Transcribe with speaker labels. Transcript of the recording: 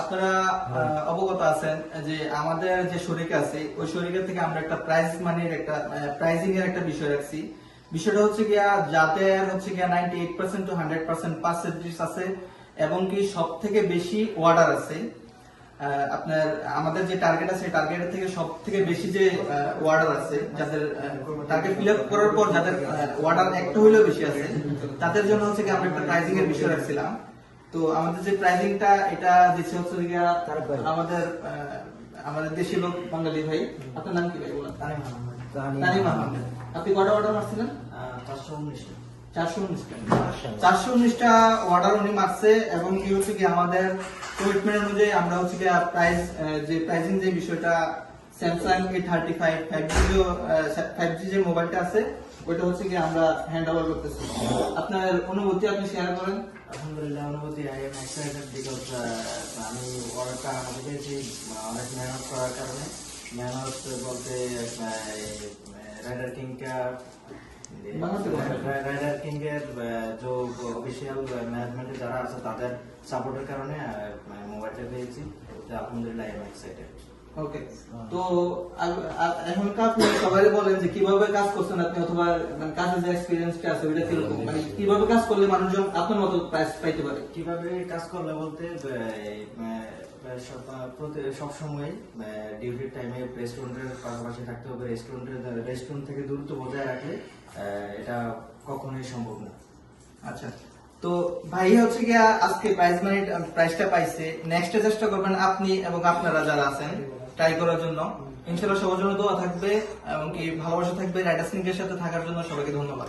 Speaker 1: আপনারা অবগত আছেন যে আমাদের যে শরিক আছে ওই শরিকের থেকে আমরা একটা প্রাইস মানির একটা প্রাইজিং এর একটা বিষয় রাখছি। বিষয়টা হচ্ছে গিয়া যাদের হচ্ছে গিয়া ninety eight percent to hundred percent percentage আছে এবং কি সব থেকে বেশি অর্ডার আছে। আপনার আমাদের যে টার্গেট আছে টার্গেটের থেকে সব থেকে বেশি যে অর্ডার আছে যাদের টার্গেট ফিল আপ করার পর যাদের অর্ডার একটা হইলেও বেশি আছে তাদের জন্য হচ্ছে কি আমরা একটা প্রাইজিং এর বিষয় রাখছিলাম। তো আমাদের যে প্রাইজিংটা এটা দিচ্ছে হচ্ছে আমাদের আমাদের দেশি লোক বাঙালি ভাই। আপনার নাম কি ভাই? বলেন তানিম আহমেদ। আপনি কটা অর্ডার মারছিলেন?
Speaker 2: উনিশ।
Speaker 1: উনিশটা চারশো উনিশটা অর্ডার উনি মারছে এবং কি হচ্ছে কি আমাদের কমিটমেন্ট অনুযায়ী আমরা হচ্ছে কি প্রাইস যে প্রাইসিং যে বিষয়টা Samsung A thirty five five G five G যে মোবাইলটা আছে ওইটা হচ্ছে কি আমরা হ্যান্ড ওভার করতেছি। আপনার অনুভূতি আপনি শেয়ার করেন।
Speaker 2: আলহামদুলিল্লাহ অনুভূতি আই এম এক্সাইটেড বিকজ আমি অর্ডারটা হাতে পেয়েছি অনেক মেহনত করার কারণে মেহনত বলতে রাইডার কিং কা
Speaker 1: বাংলাতে বলেন।
Speaker 2: রাইডার কিং যে অফিসিয়াল ম্যানেজমেন্টে যারা আছে তাদের সাপোর্টের কারণে মোবাইলটা পেয়েছি আলহামদুলিল্লাহ আই এম এক্সাইটেড
Speaker 1: ওকে তো এখনকার সবাই বলেন যে কীভাবে কাজ করছেন আপনি অথবা মানে কাজের যে এক্সপিরিয়েন্সটা আছে ওইটা কীরকম? মানে কীভাবে কাজ করলে মানুষজন আপনার মতো প্রাইস পাইতে পারে?
Speaker 2: কীভাবে কাজ করলে বলতে সব সময় ডিউটির টাইমে রেস্টুরেন্টের পাশাপাশি থাকতে হবে। রেস্টুরেন্টের রেস্টুরেন্ট থেকে দূরত্ব বজায় রাখলে এটা কখনোই সম্ভব না।
Speaker 1: আচ্ছা। তো ভাই হচ্ছে গিয়া আজকে প্রাইজ মানি প্রাইজটা পাইছে। নেক্সট চেষ্টা করবেন আপনি এবং আপনারা যারা আছেন ট্রাই করার জন্য। ইনশাআল্লাহ সবার জন্য দোয়া থাকবে এবং কি ভালোবাসা থাকবে। রাইডার সিংহের সাথে থাকার জন্য সবাইকে ধন্যবাদ।